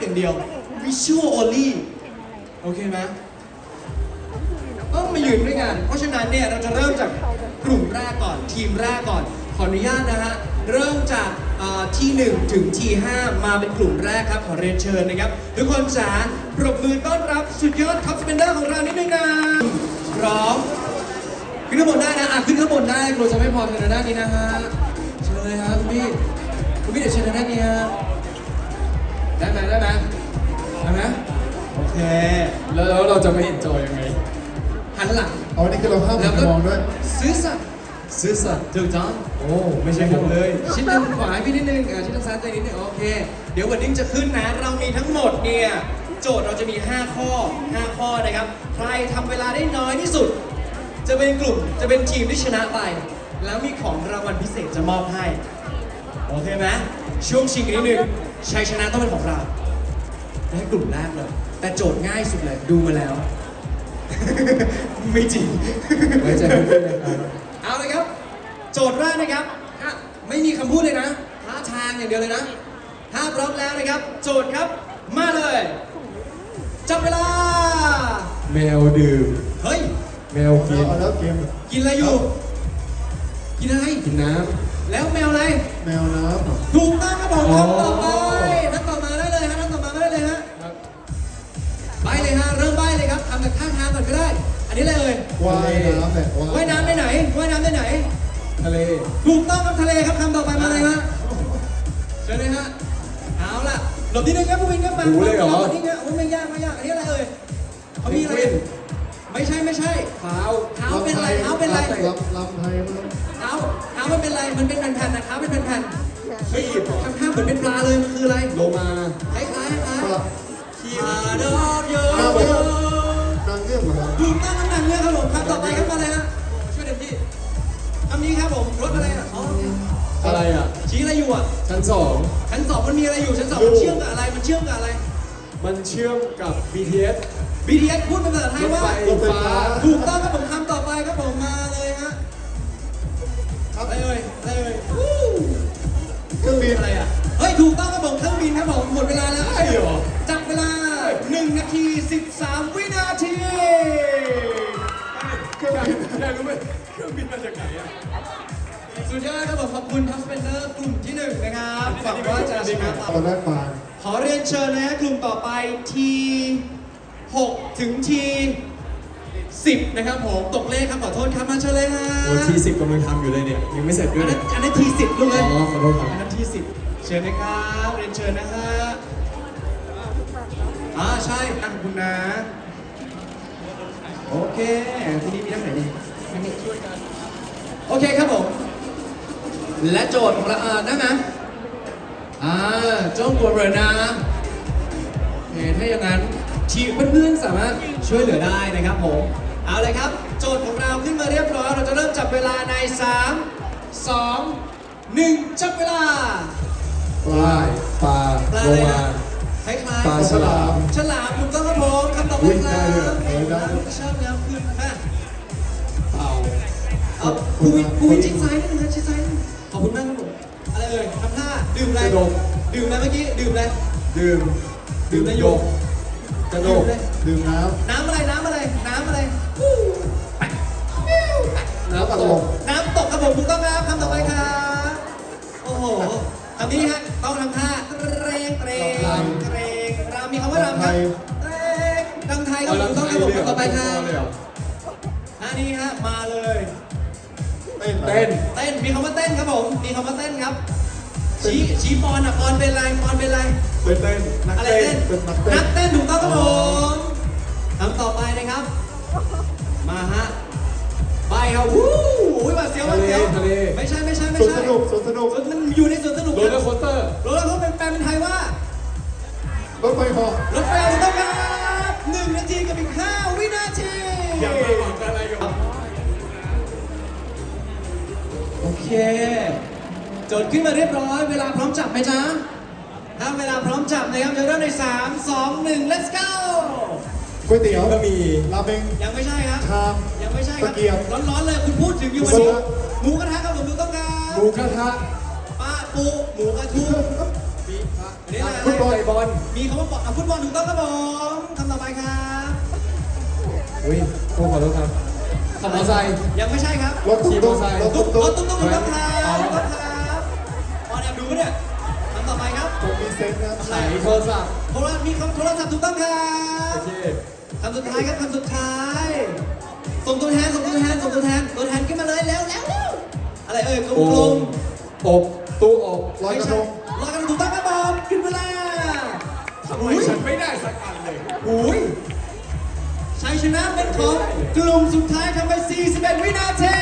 อย่างเดียว visual only โอเคไหมต้องมายืนด้วยกันเพราะฉะนั้นเนี่ยเราจะเริ่มจากกลุ่มแรกก่อนทีมแรกก่อน ขออนุญาตนะฮะ เริ่มจากเอ่อที่1ถึงที่5มาเป็นกลุ่มแรกครับขอเรียนเชิญนะครับ ทุกคนจ๋าปรบมือต้อนรับสุดยอดท็อปสเปนเดอร์ของเรานิดนึงนะพร้อมขึ้นข้างบนได้นะอะขึ้นข้างบนได้กลัวจะไม่พอทางด้านนี้นะฮะเชิญเลยครับคุณพี่คุณพี่เดี๋ยวเชิญทางด้านนี้ฮะ ได้ไหมได้ไหมได้ไหมโอเคแล้วแล้วเราจะไม่เห็นจอยังไงหันหลังอ๋อนี่คือเราห้ามแล้วก็มองด้วย ซื้อสัตว์ซื่อสัตย์ถูกต้อง โอ้ไม่ใช่ผมเลย ชิดทางขวาให้พี่นิดนึงอะชิดทางซ้ายตัวนิดนึงโอเค เดี๋ยววันนี้จะขึ้นนะ เรามีทั้งหมดเนี่ย โจทย์เราจะมี 5 ข้อ 5 ข้อนะครับ ใครทำเวลาได้น้อยที่สุด จะเป็นกลุ่ม จะเป็นทีมที่ชนะไป แล้วมีของรางวัลพิเศษจะมอบให้ โอเคไหมช่วงชิงกันนิดนึง ชัยชนะต้องเป็นของเราได้กลุ่มแรกเลย แต่โจทย์ง่ายสุดเลยดูมาแล้ว ไม่จริงไว้ใจเพื่อนๆนะครับเอาเลยครับ โจทย์แรกนะครับฮะไม่มีคำพูดเลยนะท่าทางอย่างเดียวเลยนะถ้าพร้อมแล้วนะครับ โจทย์ครับ มาเลยจับเวลา แมวดื่มเฮ้ย แมวกิน เอาแล้วเกม กินอะไรอยู่ กินอะไร กินน้แล้วแมวอะไรแมวน้ำถูกต้องครับผมอ๋อคำต่อไปท่านต่อมาได้เลยฮะท่านต่อมาได้เลยฮะำครับใบเลยฮะ เริ่มใบเลยครับทำจากท่าทางก่อนก็ได้ อันนี้อะไรเอ่ยว่ายน้ำแหละว่ายน้ำได้ไหนว่ายน้ำได้ไหน ทะเลถูกต้องครับทะเลครับคำต่อไปมาเลยฮะเชิญเลยฮะเอาล่ะหลบนิดนึงครับผู้วินครับมารู้เลยเหรอมานี่ครับโอ้ยไม่ยากไม่ยากอันนี้อะไรเอ่ยเขามีอะไรเพนกวิน ไม่ใช่ไม่ใช่เท้าเท้าเป็นอะไรเท้าเป็นอะไร ลำลำไทยมั้งเท้าเท้ามันเป็นอะไรมันเป็นแผ่นๆนะเท้าเป็นแผ่นขี้เหรอๆข้างๆเหมือนเป็นปลาเลยมันคืออะไรโลมาคล้ายๆคล้ายปลาๆขี้มาดอกโยนางเงือกนางเงือกเหมือนกันถูกต้องครับหนังเนื้อครับผมคำต่อไปครับมาเลยฮะช่วยเต็มที่คำนี้ครับผมรถอะไรอะอ๋ออะไรอะ ชี้อะไรอยู่อะชั้นสอง ชั้นสองมันมีอะไรอยู่ชั้นสองมันเชื่อมกับอะไรมันเชื่อมกับอะไร มันเชื่อมกับ BTS BTS พูดเป็นภาษาไทยรถว่าไฟฟ้า ถูกต้องครับผมคำต่อไปครับผมมาเลยฮะครับอะไรเอ่ยอะไรเอ่ยวู้เครื่องบินอะไรอะ เฮ้ยถูกต้องครับผมเครื่องบินครับผมหมดเวลาแล้วใช่เหรอ จับเวลา 1 นาที 13 วินาทีเครื่องบินอยากรู้ไหมเครื่องบินมาจากไหนอะสุดยอดครับผมขอบคุณทัสเปนเดอร์กลุ่มที่หนึ่งนะครับหวังว่าจะชนะตอนแรกปลาขอเรียนเชิญนะฮะกลุ่มต่อไปที 6 ถึงที 10 นะครับผมตกเลขครับขอโทษครับมาเชิญเลยฮะโอ้ทีสิบกำลังทำอยู่เลยเนี่ยยังไม่เสร็จด้อัวยนเนี่นั้ยนอันนั้นที10ลูกเลยอ๋อขอโทษครับอันนั้นที10 เชิญนะครับเรียนเชิญนะฮะอ่าใช่อะขอบคุณนะ โอเค ทีนี้มีทั้งไหนดีอันนี้ช่วยกันโอเคครับผม และโจทย์ของเราอ่าได้ไหมอ่าจ้องกลัวเลยนะโอเคถ้าอย่างนั้น ทีมเพื่อนๆสามารถช่วยเหลือได้นะครับผมเอาเลยครับ โจทย์ของเราขึ้นมาเรียบร้อยเราจะเริ่มจับเวลาใน 3 2 1 จับเวลาปปลาลาปลาปลาโลอะไรมานะคล้ายๆปลาฉลามฉลามถูกต้องครับผมคำตอบอุ๊ยคได้รับด้วยเหรอเออได้ชอบแล้วขึ้นมาเต่าเอาผู้วิผู้วิชิดซ้ายนิดนึงนะชิดซ้ายนิดนึงขอบคุณมากครับผมอะไรเอ่ยทำท่าดื่มอะไรกระดกดื่มอะไรเมื่อกี้ดื่มอะไรดื่มดื่มนายก กระโดดื่มกอะไรดื่มน้น้ำอะไรน้ำอะไรน้ำอะไรำน้ำอัดลมน้ำตกครับผมถูกต้องครับคำต่อไปครับโอ้โหคำนี้ฮะต้องทำท่าเตรงเตรงเตรงรำมีคำว่ารำครับเตรงรำไทยครับผมถูกต้องครับผมคำต่อไปครับเลยเหรออันนี้ฮะมาเลย เต้นเต้นเต้นมีคำว่าเต้นครับผมมีคำว่าเต้นครับชี้ชี้ปอนอะปอนเป็นไรปอนเป็นไร เป็นเต้นนักอะไรเต้นเต้นเป็นนักเต้นันกเต้นถูกต้อง ครับผมคำต่อไปนะครับ มาฮะไปครับวู้อุ้ยบาดเสียวบาดเสียวทะเล ไม่ใช่ไม่ใช่ไม่สวนใช่สนุกสวนสนุกสวนมันอยู่ในสวนสนุกโรลเลอร์โคสเตอร์โรลเลอร์โคสเตอร์เป็นแปลเป็นไทยว่า รถไฟเหาะรถไฟถูกต้องครับหนึ่งนาทีกับอีกห้าวินาที อยากมาบอกอะไรกับโอเคโจทย์ขึ้นมาเรียบร้อย เวลาพร้อมจับไหมจ๊ะ ถ้าเวลาพร้อมจับนะครับจะเริ่มใน 3 2 1 let's go ก๋วยเตี๋ยวก็มีราเมง ยังไม่ใช่ครับ ชามยังไม่ใช่ครับตะเกียบร้อนๆเลยคุณพูดถึงอยู่หมูวันนี้กระทะหมูกระทะครับผมถูกต้องครัหมูบกระทะปลาปูหมูกระทูมีอันนี้อะไรฟุตบอลบอล มีคำว่าบอลอะฟุตบอลถูกต้องครับผมคำต่อไปครับอุ้ยโอ้ขอโทษครับขับมอเตอร์ไซค์ยังไม่ใช่ครับ รถตุ๊กตุ๊กรถตุ๊ตุ๊กกรตุ๊ถกตุ๊กตุ๊กถูกต้องครับถูกต้องครับออนแอบดูปะเนี่ย ผมมีเซนส์นะอะไรไหนโทรศัพท์โทรศัพท์มีคำโทรศัพท์ถูกต้องครัโอบเคคำสุดท้ายครับคำสุดท้าย ส่งตัวแทนส่งตัวแทนส่งตัวแทนตัวแทนขึ้นมาเลยเร็วเร็วเร็วอะไรเอ่ยกลโอ่มงอบตู้อบๆลอยกระทงลอยกระทงถูกต้องครับผมขึ้นมาแล้วทำไมฉันไม่ได้สักอันเลยหุยชัยชนะเป็นของกลุ่มสุดท้ายทำไป 41 วินาที